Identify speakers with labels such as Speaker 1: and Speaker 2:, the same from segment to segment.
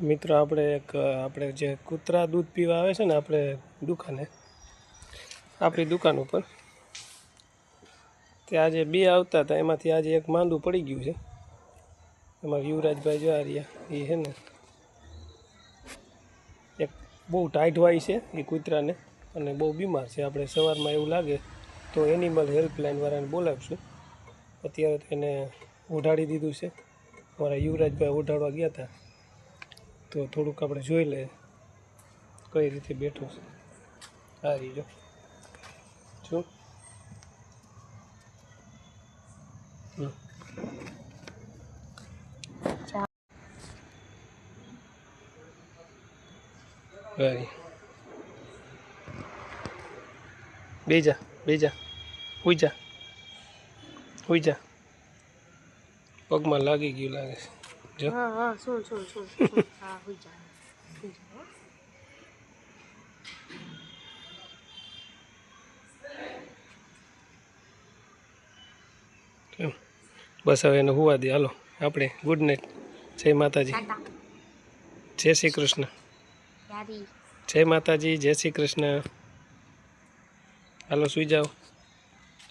Speaker 1: મિત્રો, આપણે એક, આપણે જે કૂતરા દૂધ પીવા આવે છે ને, આપણે દુકાને, આપણી દુકાન ઉપર તે આજે બે આવતા હતા. એમાંથી આજે એક માંદું પડી ગયું છે. એમાં યુવરાજભાઈ જવારિયા એ છે ને, એક બહુ ટાઈટ વાય છે એ કૂતરાને, અને બહુ બીમાર છે. આપણે સવારમાં એવું લાગે તો એનિમલ હેલ્પલાઇનવાળાને બોલાવીશું. અત્યારે તો એને ઓઢાડી દીધું છે. અમારા યુવરાજભાઈ ઓઢાડવા ગયા હતા. તો થોડુંક આપણે જોઈ લઈએ કઈ રીતે બેઠું છે. આ રીજો શું હમ. Ready. બેજા બેજા. હુઈ જા હુઈ જા પગમાં લાગી ગયું લાગે છે. જો
Speaker 2: હા હા. હા હુઈ
Speaker 1: બસ હવે એને હુવા દે. હાલો આપણે ગુડ નાઇટ. જય માતાજી. જય શ્રી કૃષ્ણ. જય માતાજી જય શ્રી કૃષ્ણ. હાલો સુઈ જાઓ.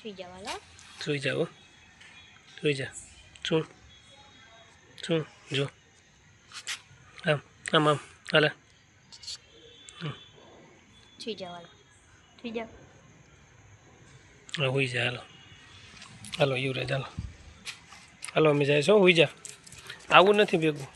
Speaker 2: સુઈ જાઓ
Speaker 1: સુઈ જાઓ સુઈ જા. શું શું જો. આમ આમ આમ હાલે.
Speaker 2: સુઈ જવાલો થઈ જાવ
Speaker 1: હા હોઈ જા હાલો. હાલો યુવરાજ હાલો. હાલો અમે જાય છો હોઈ જા. આવું નથી ભેગું.